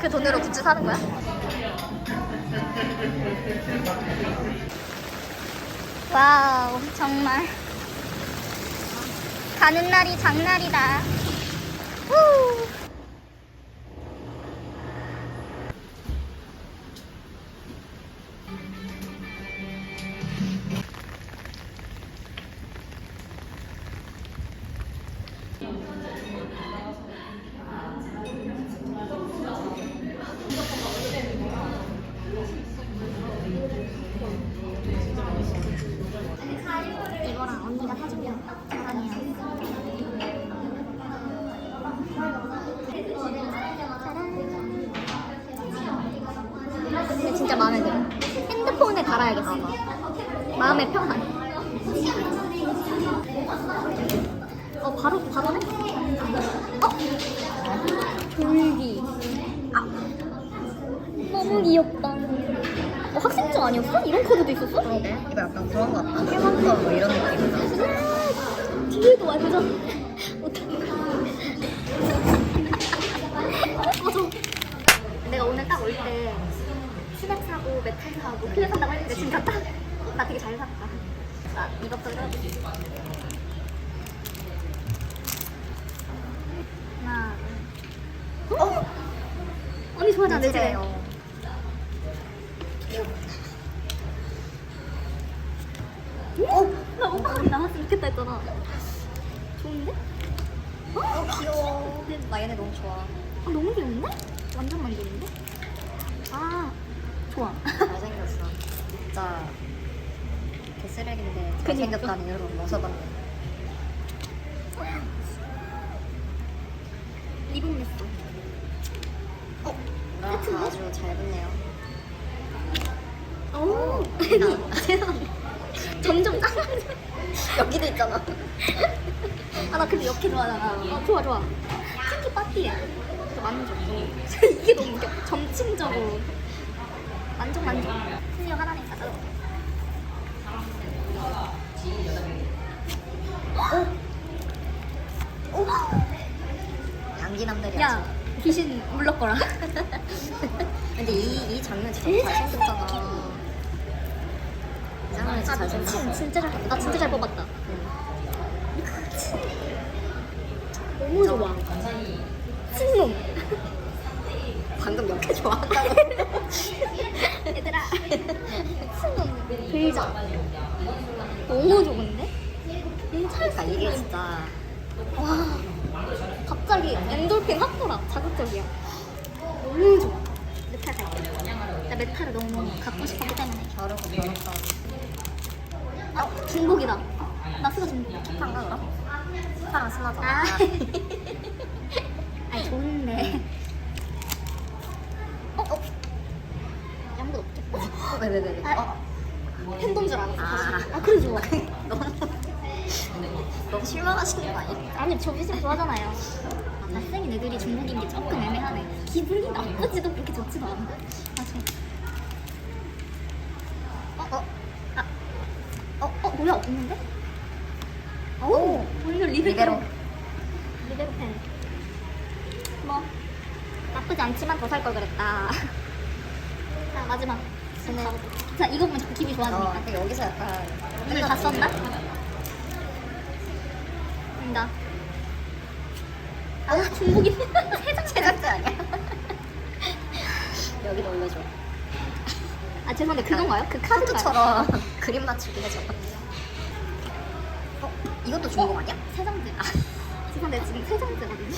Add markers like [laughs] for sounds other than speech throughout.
그 돈으로 굿즈 사는 거야? 와우, 정말. 가는 날이 장날이다. 후. 언니가 사주면 사랑해요. 근데 진짜 마음에 들어. 핸드폰에 달아야겠어. 마음의 평안. 어 바로 바로네? 어? 돌기. 아. 너무 귀엽다. 어, 아니었어? 이런 코드도 있었어? 그러게 이거 약간 그런 거 같다 휴먼권 뭐 이런 느낌이다 뒤에도 완전 [laughs] 맞아 내가 오늘 딱 올 때 스낵 사고 메탈 사고 필레 산다고 했는데 진짜 딱나 되게 잘 샀다 나 이것도 들어줄게 하나 둘. 어? 언니 내 집에 어. 어? 나 오빠가 나왔으면 좋겠다 했잖아 좋은데? 어 귀여워 나 얘네 너무 좋아 아, 너무 귀여운데? 완전 만족인데? 아, 좋아. 잘생겼어 진짜 개쓰레기인데 잘생겼다는 이유로 모셔봤네 리본 냈어. 어? 뭐랄까 아주 잘 붙네요 오, [laughs] 세상에. 점점 까만져. 여기도 있잖아 아, 나 근데 이렇게 좋아하잖아. 아, 좋아, 좋아. 핑키 파티에. 저 만족. [laughs] 이게 너무 웃겨. 점침적으로. 만족, 만족. 클리어 하나네, 가자. 오! 오! 양기 남들이 야, 귀신 물렀거라. [laughs] 근데 이, 이 장면 진짜 [laughs] 잘생겼잖아 진짜 아, 잘생겼어 미친. 진짜 잘, 나 진짜 잘 뽑았다. 너무 좋아. 친놈. 방금 이렇게 좋아한다고 [laughs] 얘들아. 친놈. 빌자. 너무 좋은데? 그러니까 이게 진짜 와. 갑자기 엔돌핀 확 돌아. 자극적이야. 너무 좋아. 메탈 갈게. 나 메탈을 너무 갖고 싶었기 때문에. 겨루고 겨뤘다 아, 중복이다. 나 수가 중복. 한가 그럼? 사랑 신나잖아 아. 아니 좋은데. 어? 어? 아무도 없겠다. 어, 왜왜왜 아, 어? 팬돈 줄 알았어. 아. 사실. 아, 그래 좋아. 너무 너무 실망하시는 거 아니에요? 아니 저 비스트 좋아하잖아요. 잘생긴 애들이 중복인 게 조금 애매하네. 기분이 나쁘지도 그렇게 좋지도 않아. 아 저. 어? 어? 아. 뭐야 없는데? 오! 오히려 리베로. 리베로 펜. 뭐 나쁘지 않지만 더 살 걸 그랬다. [laughs] 자 마지막. 스네. 자 이거 보면 자꾸 기분이 어, 좋아지니까. 근데 여기서 약간 오늘 다 썼나? 아니다. 아, 중복이 세장 제작제 아니야? [laughs] 여기도 올려줘 아, 죄송한데 그건가요? 그? 카드처럼 [laughs] 그림 맞추기 해줘 어? 이것도 중복 아니야? 세 장째. 아, 죄송한데 지금 세 장째거든요.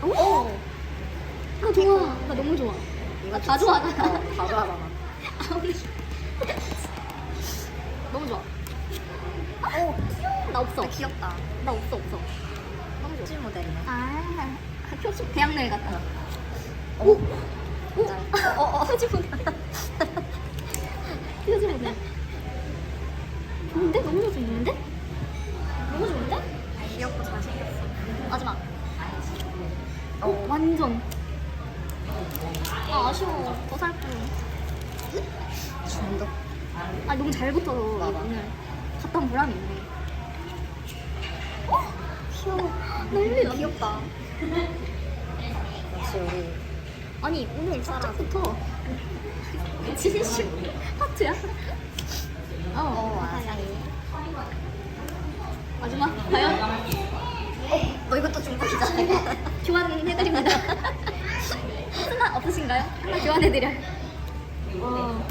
[laughs] 오! 아, 좋아. 나 너무 좋아. 이거 다. 어, 다 좋아하잖아 아, 우리. [laughs] 너무 좋아. 오, 귀여워. 나 없어. 귀엽다 나 없어, 없어. 너무 좋아. 질 모델이네 아, 표시 대학로에 갔다. 오! 오! 어, 어. 휴지보네. 휴지보네. [laughs] 좋은데? 너무 좋은데? 너무 좋은데? 귀엽고 잘생겼어. 마지막. 어, 완전. 아, 아쉬워. 더 살 걸. 중독. 아, 너무 잘 붙어서. 오늘 갔다 온 보람이 있네. 어? 귀여워. 난리 났 귀엽다. 역시 우리 아니, 오늘 살짝부터 [laughs] 진심 하트야? 어, 어, 맞아요. 아사히. 마지막, 과연? 너 이것도 중독이잖아. [laughs] 교환해드립니다. [laughs] 하나 없으신가요? 하나 교환해드려요. 와.